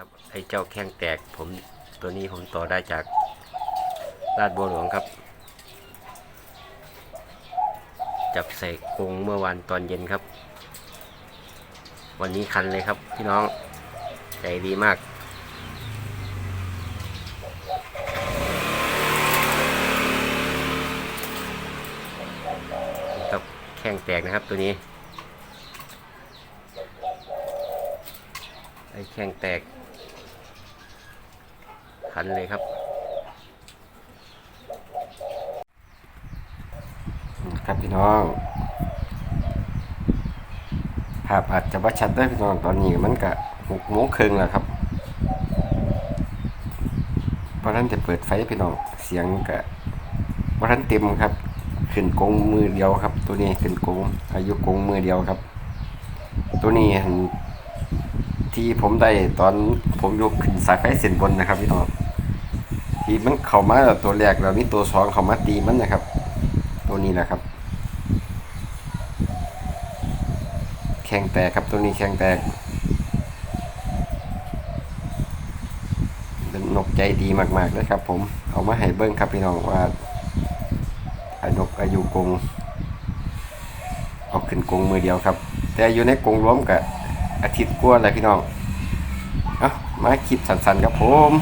ครับไอ้เจ้าแข้งแตกผมตัวนี้ผมต่อได้จากลาดบัวหลวงครับ จับใส่กรงเมื่อวานตอนเย็นครับ วันนี้คันเลยครับพี่น้องใจดีมากครับแข้งแตกนะครับตัวนี้ไอ้แข้งแตก คันเลยครับ ครับพี่น้อง ภาพอาจจะว่ชัดได้พี่น้องตอนนี้มันก็หกโมงครึ่งแล้วครับ เพราะฉะนั้นจะเปิดไฟพี่น้อง เสียงก็เพราะฉะนั้นเต็มครับ ขึ้นกงมือเดียวครับ ตัวนี้ขึ้นกงอายุกงมือเดียวครับ ตัวนี้ที่ผมได้ตอนผมยกขึ้นสายไฟเส้นบนนะครับพี่น้อง ที่มันเข้ามาตัวแรกแล้วมีตัวสองเข้ามาตีมันนะครับ ตัวนี้แหละครับ แข้งแตกครับตัวนี้แข้งแตกเป็นนกใจดีมากๆเลยครับ ผมเอามาให้เบิ้งครับพี่น้องว่าอานกอายุกงเอาขึ้นกงมือเดียวครับ แต่อยู่ในกรงรวมกับอาทิตย์กว่าเลยพี่น้องเอามาคลิปสั้นๆครับผม